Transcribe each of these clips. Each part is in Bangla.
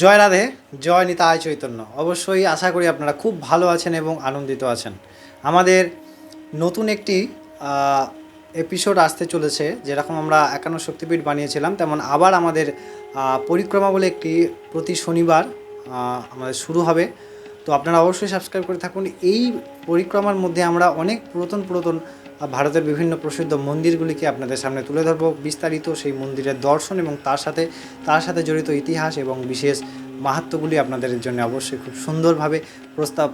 জয় রাধে, জয় নিতায় চৈতন্য। অবশ্যই আশা করি আপনারা খুব ভালো আছেন এবং আনন্দিত আছেন। আমাদের নতুন একটি এপিসোড আসতে চলেছে, যেরকম আমরা একান্ন শক্তিপীঠ বানিয়েছিলাম, তেমন আবার আমাদের পরিক্রমা বলে একটি প্রতি শনিবার আমাদের শুরু হবে। তো আপনারা অবশ্যই সাবস্ক্রাইব করে থাকুন। এই পরিক্রমার মধ্যে আমরা অনেক পুরাতন পুরাতন ভারতের বিভিন্ন প্রসিদ্ধ মন্দিরগুলিকে আপনাদের সামনে তুলে ধরবো। বিস্তারিত সেই মন্দিরের দর্শন এবং তার সাথে তার সাথে জড়িত ইতিহাস এবং বিশেষ মাহাত্ম্যগুলি আপনাদের জন্য অবশ্যই খুব সুন্দরভাবে প্রস্তাব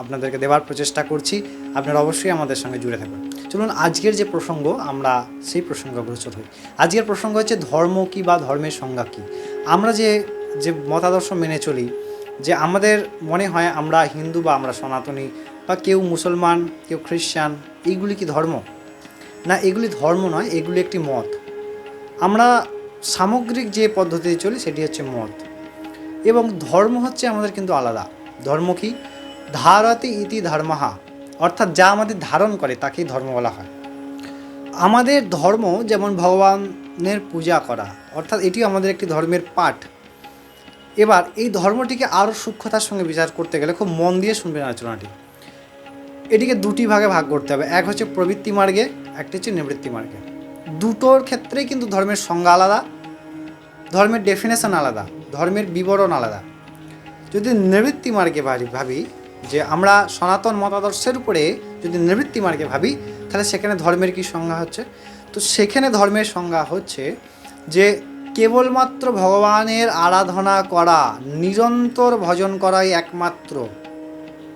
আপনাদেরকে দেওয়ার প্রচেষ্টা করছি। আপনারা অবশ্যই আমাদের সঙ্গে জুড়ে থাকবেন চলুন, আজকের যে প্রসঙ্গ, আমরা সেই প্রসঙ্গ অগ্রসর হই। আজকের প্রসঙ্গ হচ্ছে ধর্ম কী বা ধর্মের সংজ্ঞা কী? আমরা যে যে মতাদর্শ মেনে চলি যে আমাদের মনে হয় আমরা হিন্দু বা আমরা সনাতনী বা কেউ মুসলমান, কেউ খ্রিস্টান এইগুলি কি ধর্ম? না, এগুলি ধর্ম নয়, এগুলি একটি মত। আমরা সামগ্রিক যে পদ্ধতিতে চলি সেটি হচ্ছে মত। এবং ধর্ম হচ্ছে আমাদের কিন্তু আলাদা। ধর্ম কি? ধারতি ইতি ধর্মহা। অর্থাৎ যা আমাদের ধারণ করে তাকেই ধর্ম বলা হয়। আমাদের ধর্ম যেমন ভগবানের পূজা করা, অর্থাৎ এটিও আমাদের একটি ধর্মের পাঠ। এবার এই ধর্মটিকে আরও সূক্ষ্মতার সঙ্গে বিচার করতে গেলে খুব মন দিয়ে শুনবেন আলোচনাটি। এটিকে দুটি ভাগে ভাগ করতে হবে। এক হচ্ছে প্রবৃত্তি মার্গে, একটি হচ্ছে নিবৃত্তি মার্গে। দুটোর ক্ষেত্রেই কিন্তু ধর্মের সংজ্ঞা আলাদা, ধর্মের ডেফিনেশন আলাদা, ধর্মের বিবরণ আলাদা। যদি নিবৃত্তি মার্গে ভাবি যে আমরা সনাতন মতাদর্শের উপরে যদি নিবৃত্তি মার্গে ভাবি, তাহলে সেখানে ধর্মের কি সংজ্ঞা হচ্ছে? তো সেখানে ধর্মের সংজ্ঞা হচ্ছে যে কেবলমাত্র ভগবানের আরাধনা করা, নিরন্তর ভজন করাই একমাত্র।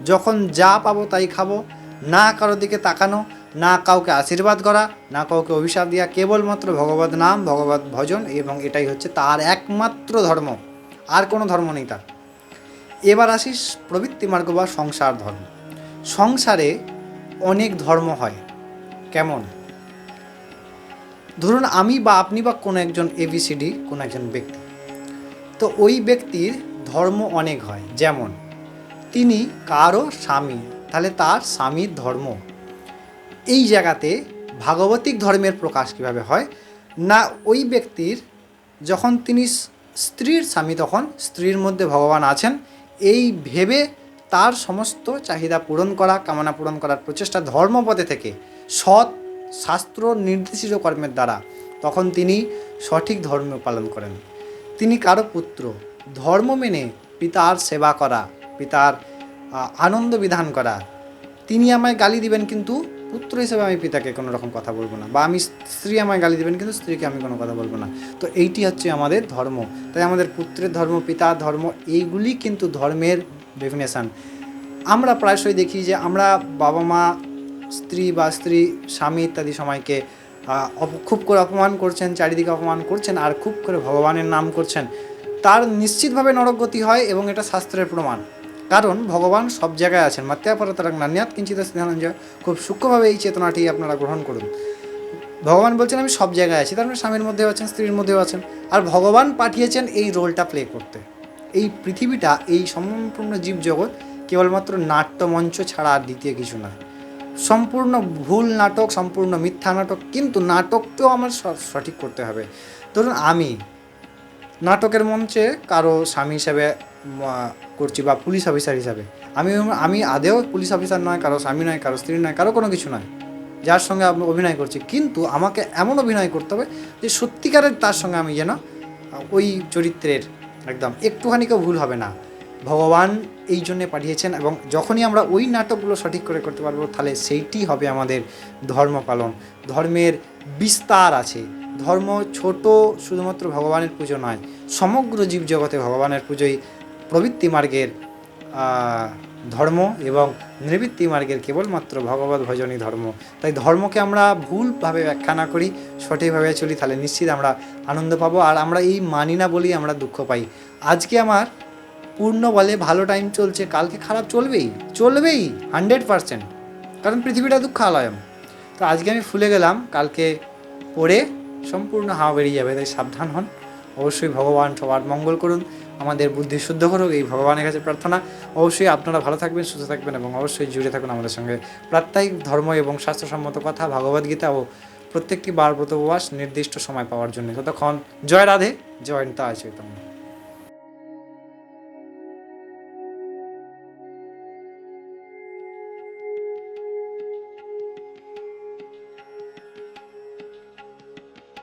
যখন যা পাবো তাই খাব, না কারও দিকে তাকানো, না কাউকে আশীর্বাদ করা, না কাউকে অভিশাপ দেওয়া কেবলমাত্র ভগবত নাম, ভগবত ভজন এবং এটাই হচ্ছে তার একমাত্র ধর্ম। আর কোনো ধর্ম নেই তার। এবার আসিস প্রবৃত্তি মার্গ বা সংসার ধর্ম। সংসারে অনেক ধর্ম হয়। কেমন? ধরুন আমি বা আপনি বা কোনো একজন এবিসিডি কোনো একজন ব্যক্তি। তো ওই ব্যক্তির ধর্ম অনেক হয়। যেমন, তিনি কারও স্বামী, তাহলে তার স্বামীর ধর্ম। এই জায়গাতে ভাগবতিক ধর্মের প্রকাশ কীভাবে হয়? না, ওই ব্যক্তির যখন তিনি স্ত্রীর স্বামী, তখন স্ত্রীর মধ্যে ভগবান আছেন। এই ভেবে তার সমস্ত চাহিদা পূরণ করা, কামনা পূরণ করার প্রচেষ্টা ধর্মপথে থেকে সৎ শাস্ত্র নির্দেশিত কর্মের দ্বারা তখন তিনি সঠিক ধর্ম পালন করেন। তিনি কারও পুত্র, ধর্ম মেনে পিতার সেবা করা, পিতার আনন্দ বিধান করা, তিনি আমায় গালি দিবেন কিন্তু পুত্র হিসেবে আমি পিতাকে কোনো রকম কথা বলব না বা আমি স্ত্রী আমায় গালি দিবেন কিন্তু স্ত্রীকে আমি কোনো কথা বলব না। তো এইটি হচ্ছে আমাদের ধর্ম। তাই আমাদের পুত্রের ধর্ম, পিতার ধর্ম, এইগুলি কিন্তু ধর্মের ডেফিনেশান আমরা প্রায়শই দেখি যে আমরা বাবা মা স্ত্রী বা স্ত্রী, স্বামী ইত্যাদি অপ- খুব করে অপমান করছেন, চারিদিকে অপমান করছেন আর খুব করে ভগবানের নাম করছেন। তার নিশ্চিতভাবে নরকগতি হয় এবং এটা শাস্ত্রের প্রমাণ। কারণ ভগবান সব জায়গায় আছেন। মাত্যাপর তারা নান্যাত কিঞ্চিত স্নেহানঞ্জয় খুব সূক্ষ্মভাবে এই চেতনাটি আপনারা গ্রহণ করুন। ভগবান বলছেন, আমি সব জায়গায় আছি। তার মানে স্বামীর মধ্যেও আছেন, স্ত্রীর মধ্যেও আছেন। আর ভগবান পাঠিয়েছেন এই রোলটা প্লে করতে। এই পৃথিবীটা, এই সম্পূর্ণ জীবজগৎ কেবলমাত্র নাট্যমঞ্চ ছাড়া আর দ্বিতীয় কিছু নয়। সম্পূর্ণ ভুল নাটক, সম্পূর্ণ মিথ্যা নাটক, কিন্তু নাটককেও আমার সঠিক করতে হবে। ধরুন আমি নাটকের মঞ্চে কারও স্বামী হিসাবে করছি বা পুলিশ অফিসার হিসাবে, আমি আমি আদেও পুলিশ অফিসার নয়, কারও স্বামী নয়, কারও স্ত্রী নয়, কারও কোনো কিছু নয়, যার সঙ্গে অভিনয় করছি। কিন্তু আমাকে এমন অভিনয় করতে হবে যে সত্যিকারের তার সঙ্গে আমি যেন ওই চরিত্রের একদম একটুখানিকেও ভুল হবে না। ভগবান এই জন্যে পাঠিয়েছেন এবং যখনই আমরা ওই নাটকগুলো সঠিক করে করতে পারব, তাহলে সেইটি হবে আমাদের ধর্ম পালন। ধর্মের বিস্তার আছে। ধর্ম ছোট শুধুমাত্র ভগবানের পুজো নয়, সমগ্র জীবজগতে ভগবানের পুজোই প্রবৃত্তি মার্গের ধর্ম এবং নিবৃত্তি মার্গের কেবলমাত্র ভগবত ভজনই ধর্ম। তাই ধর্মকে আমরা ভুলভাবে ব্যাখ্যা না করি, সঠিকভাবে চলি, তাহলে নিশ্চিত আমরা আনন্দ পাবো। আর আমরা এই মানি না বলেই আমরা দুঃখ পাই। আজকে আমার পূর্ণ বলে ভালো টাইম চলছে, কালকে খারাপ চলবেই চলবেই হান্ড্রেড পারসেন্ট কারণ পৃথিবীটা দুঃখালয়ম। তো আজকে আমি ফুলে গেলাম, কালকে পড়ে সম্পূর্ণ হাওয়া বেরিয়ে যাবে, তাই সাবধান হন। অবশ্যই ভগবান সবার মঙ্গল করুন, আমাদের বুদ্ধি শুদ্ধ করুক, এই ভগবানের কাছে প্রার্থনা। অবশ্যই আপনারা ভালো থাকবেন, সুস্থ থাকবেন এবং অবশ্যই জুড়ে থাকুন আমাদের সঙ্গে। প্রাত্যহিক ধর্ম এবং স্বাস্থ্যসম্মত কথা ভগবদ্গীতা ও প্রত্যেকটি বার ব্রত উপবাস নির্দিষ্ট সময় পাওয়ার জন্য। ততক্ষণ জয় রাধে, জয় নিতা চৈতন্য।